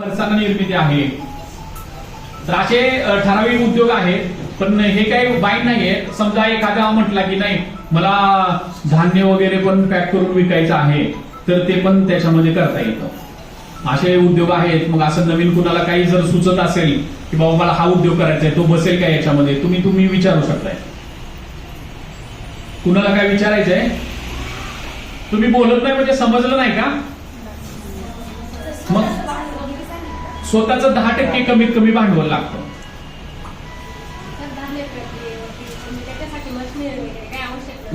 खर्चानं निर्मिती आहे. तर असे ठराविक उद्योग आहेत पण हे काही वाईट नाहीये. समजा एखादा म्हटला की नाही मला धान्य वगैरे पण पॅक करून विकायचं आहे तर ते पण त्याच्यामध्ये करता येतं. असे उद्योग आहेत. मग असं नवीन कुणाला काही जर सुचत असेल की बाबा मला हा उद्योग करायचा आहे तो बसेल का याच्यामध्ये? तुम्ही तुम्ही विचारू शकताय. कुणाला काय विचारायचंय? तुम्ही बोलत नाही म्हणजे समजलं नाही का? स्वतःच दहा टक्के कमीत कमी भांडवल लागतं.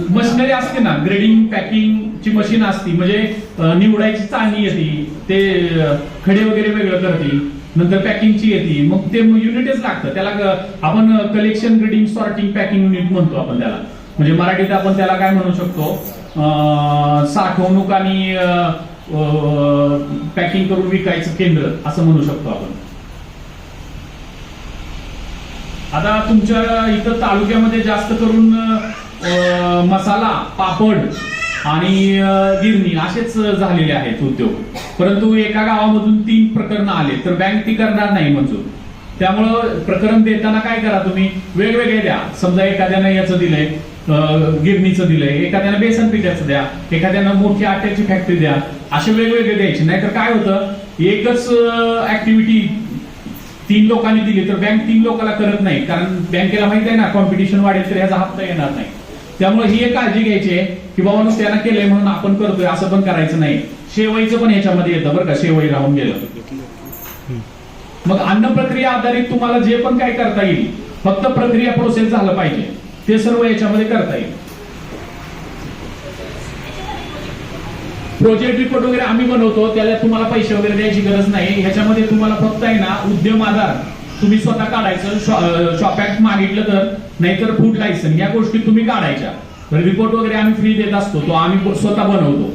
मशिनरी असते ना ग्रेडिंग पॅकिंग ची मशीन असती म्हणजे निवडायची चाळणी येते ते खडे वगैरे वेगळं करते नंतर पॅकिंगची येते मग ते युनिटच लागतं. त्याला आपण collection grading sorting packing unit म्हणतो आपण त्याला. म्हणजे मराठीत आपण त्याला काय म्हणू शकतो? साठवणूक आणि पॅकिंग करून विकायचं केंद्र असं म्हणू शकतो आपण. आता तुमच्या इथं तालुक्यामध्ये जास्त करून मसाला पापड आणि गिरणी असेच झालेले आहेत उद्योग. परंतु एका गावामधून तीन प्रकरण आले तर बँक ती करणार नाही मंजूर. त्यामुळं प्रकरण देताना काय करा तुम्ही? वेगवेगळे द्या. समजा एखाद्यानं याचं दिलंय गिरणीचं दिलंय. एखाद्यानं बेसन पिठाचं द्या एखाद्यानं मोठी आट्याची फॅक्टरी द्या असे वेगवेगळे द्यायचे. नाहीतर काय होतं एकच ऍक्टिव्हिटी तीन लोकांनी दिली तर बँक तीन लोकांना करत नाही. कारण बँकेला माहीत आहे ना कॉम्पिटिशन वाढेल तर ह्याचा हप्ता येणार नाही. त्यामुळे ही एक काळजी घ्यायची आहे की बाबा नुसतं केलंय म्हणून आपण करतोय असं पण करायचं नाही. शेवईचं पण याच्यामध्ये येतं बरं का शेवई राहून गेलं. मग अन्न प्रक्रिया आधारित तुम्हाला जे पण काय करता येईल फक्त प्रक्रिया प्रोसेस झालं पाहिजे. ते सर्व याच्यामध्ये करता येईल. प्रोजेक्ट रिपोर्ट वगैरे आम्ही बनवतो त्याला तुम्हाला पैसे वगैरे द्यायची गरज नाही. ह्याच्यामध्ये तुम्हाला फक्त आहे ना उद्यम आधार. तुम्ही स्वतः काढायचं शॉप ऍक्ट मागितलं तर नाहीतर फूड लायसन या गोष्टी तुम्ही काढायच्या. रिपोर्ट वगैरे आम्ही फ्री देत असतो तो आम्ही स्वतः बनवतो.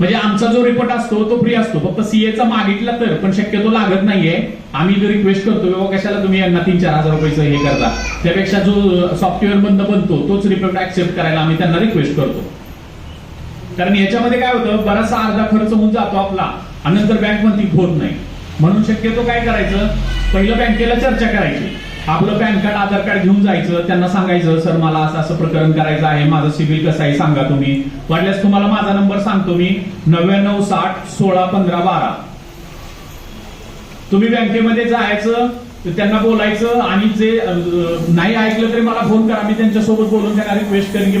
म्हणजे आमचा जो रिपोर्ट असतो तो फ्री असतो. फक्त सीएचा मागितला तर पण शक्यतो लागत नाहीये. आम्ही जो रिक्वेस्ट करतो बाबा कशाला तुम्ही यांना तीन चार हजार रुपये हे करता? त्यापेक्षा जो सॉफ्टवेअर बंद बनतो तोच रिपोर्ट ऍक्सेप्ट करायला आम्ही त्यांना रिक्वेस्ट करतो. कारण याच्यामध्ये काय होतं बराचसा अर्धा खर्च होऊन जातो आपला. आणि नंतर बँकमध्ये होत नाही. म्हणून शक्यतो काय करायचं पहिलं बँकेला चर्चा करायची. आपलं पॅन कार्ड आधार कार्ड घेऊन जायचं त्यांना सांगायचं सर मला असं असं प्रकरण करायचं आहे माझं सिबिल कसं आहे सांगा तुम्ही. वाटल्यास तुम्हाला माझा नंबर सांगतो मी नव्याण्णव साठ सोळा पंधरा बारा. तुम्ही बँकेमध्ये जायचं त्यांना बोलायचं आणि जे नाही ऐकलं तरी मला फोन करा मी त्यांच्यासोबत बोलून त्यांना रिक्वेस्ट करेन की